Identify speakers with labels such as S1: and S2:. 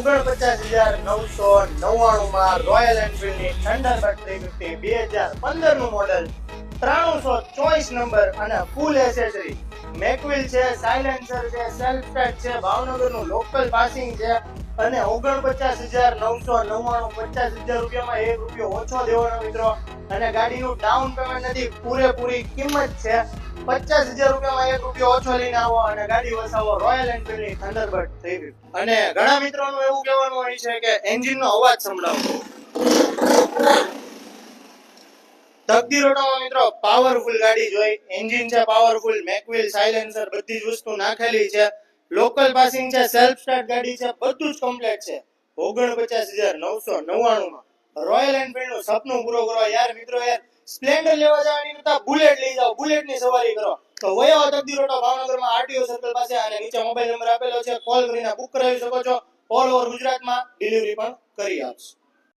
S1: પચાસ હજાર નવસો નવ્વાણું માં રોયલ એનફિલ્ડની થંડરબર્ડ બે હજાર પંદરનું મોડેલ ત્રાણુંસો ચોઈસ નંબર અને ફૂલ એસેસરી મેકવિલ છે સાયલેન્સર છે સેલ્ફ સ્ટાર્ટ છે ભાવનગરનું લોકલ પાસિંગ છે અને ઓગણપચાસ હજાર નવસો નવ્વાણું પચાસ હજાર રૂપિયામાં એક રૂપિયો ઓછો દેવાનો મિત્રો. અને ગાડીનું ડાઉન પેમેન્ટ નથી, પૂરેપૂરી કિંમત છે. પચાસ હજાર રૂપિયામાં એક રૂપિયો ઓછો લઈને આવો અને ગાડી વસાવો રોયલ એનફિલ્ડની થંડરબર્ડ થઈ ગયું. અને ઘણા મિત્રોનું એવું કહેવાનું હોય છે કે એન્જિન નો અવાજ સંભળાવો. તકદીર મિત્રો પાવરફુલ ગાડી જોઈ. એન્જિન છે પાવરફુલ મેકવિલ સાયલેન્સર બધી જ વસ્તુ નાખેલી છે. લોકલ પાસિંગ છે સેલ્ફ સ્ટાર્ટ ગાડી છે, બધું જ કમ્પ્લીટ છે. ઓગણપચાસ હજાર નવસો નવ્વાણું માં રોયલ એનફિલ્ડનું સપનું પૂરું કરો. યાર, મિત્રો યાર સ્પ્લેન્ડર લેવા જવાની કરતા બુલેટ લઈ જાઓ. બુલેટની સવારી કરો. તો વયો તકદીર ઓટો ભાવનગરમાં આરટીઓ સર્કલ પાસે અને નીચે મોબાઈલ નંબર આપેલો છે. કોલ કરીને બુક કરાવી શકો છો. ઓલ ઓવર ગુજરાતમાં ડિલિવરી પણ કરી આપશે.